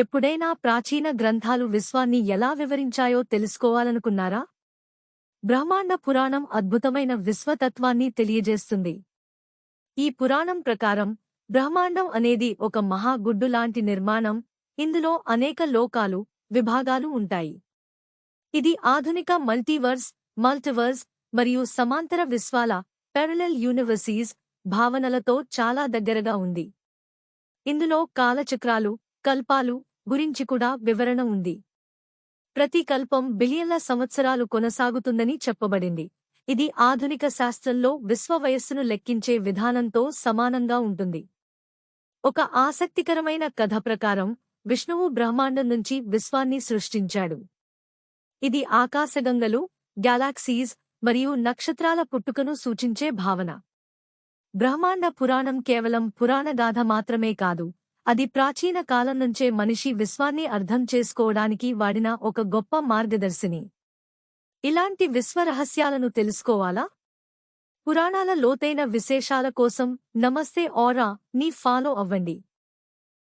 ఎప్పుడైనా ప్రాచీన గ్రంథాలు విశ్వాన్ని ఎలా వివరించాయో తెలుసుకోవాలనుకున్నారా? బ్రహ్మాండ పురాణం అద్భుతమైన విశ్వతత్వాన్ని తెలియజేస్తుంది. ఈ పురాణం ప్రకారం బ్రహ్మాండం అనేది ఒక మహాగుడ్డు లాంటి నిర్మాణం ఇందులో అనేక లోకాలు విభాగాలు ఉంటాయి. ఇది ఆధునిక మల్టీవర్స్ మల్టివర్స్ మరియు సమాంతర విశ్వాల పెరలల్ యూనివర్సీస్ భావనలతో చాలా దగ్గరగా ఉంది. ఇందులో కాలచక్రాలు కల్పాలు గురించి కూడా వివరణ ఉంది. ప్రతి కల్పం బిలియన్ల సంవత్సరాలు కొనసాగుతుందని చెప్పబడింది. ఇది ఆధునిక శాస్త్రంలో విశ్వ వయస్సును లెక్కించే విధానంతో సమానంగా ఉంటుంది. ఒక ఆసక్తికరమైన కథ ప్రకారం విష్ణువు బ్రహ్మాండం నుంచి విశ్వాన్ని సృష్టించాడు. ఇది ఆకాశగంగలు గ్యాలాక్సీస్ మరియు నక్షత్రాల పుట్టుకను సూచించే భావన. బ్రహ్మాండ పురాణం కేవలం పురాణగాథ మాత్రమే కాదు అది ప్రాచీన కాలం నుంచే మనిషి విశ్వాన్ని అర్థం చేసుకోవడానికి వాడిన ఒక గొప్ప మార్గదర్శిని. ఇలాంటి విశ్వరహస్యాలను తెలుసుకోవాలా? పురాణాల లోతైన విశేషాల కోసం నమస్తే ఓరా ని ఫాలో అవ్వండి.